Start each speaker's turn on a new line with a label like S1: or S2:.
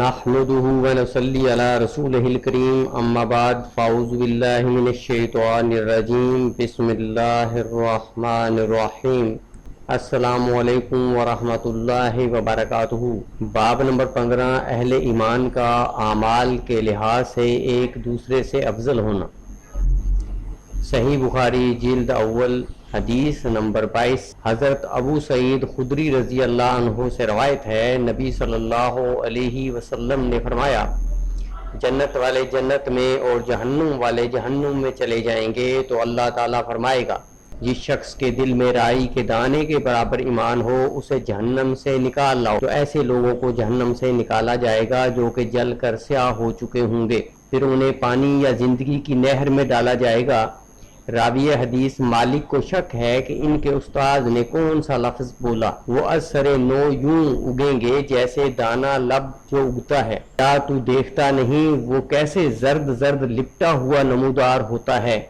S1: نحمده ونصلي على رسوله الكريم. أما بعد فأعوذ بالله من الشيطان الرجيم. بسم الله الرحمن الرحيم. السلام علیکم ورحمۃ اللہ وبرکاتہ باب نمبر پندرہ، اہل ایمان کا اعمال کے لحاظ سے ایک دوسرے سے افضل ہونا. صحیح بخاری جلد اول حدیث نمبر بائیس۔ حضرت ابو سعید خدری رضی اللہ عنہ سے روایت ہے، نبی صلی اللہ علیہ وسلم نے فرمایا، جنت والے جنت میں اور جہنم والے جہنم میں چلے جائیں گے تو اللہ تعالیٰ فرمائے گا، جس شخص کے دل میں رائی کے دانے کے برابر ایمان ہو، اسے جہنم سے نکال لاؤ۔ تو ایسے لوگوں کو جہنم سے نکالا جائے گا جو کہ جل کر سیاہ ہو چکے ہوں گے۔ پھر انہیں پانی یا زندگی کی نہر میں ڈالا جائے گا۔ راوی حدیث مالک کو شک ہے کہ ان کے استاد نے کون سا لفظ بولا۔ وہ اثر نو یوں اگیں گے جیسے دانا لب جو اگتا ہے۔ کیا تو دیکھتا نہیں، وہ کیسے زرد زرد لپٹا ہوا نمودار ہوتا ہے؟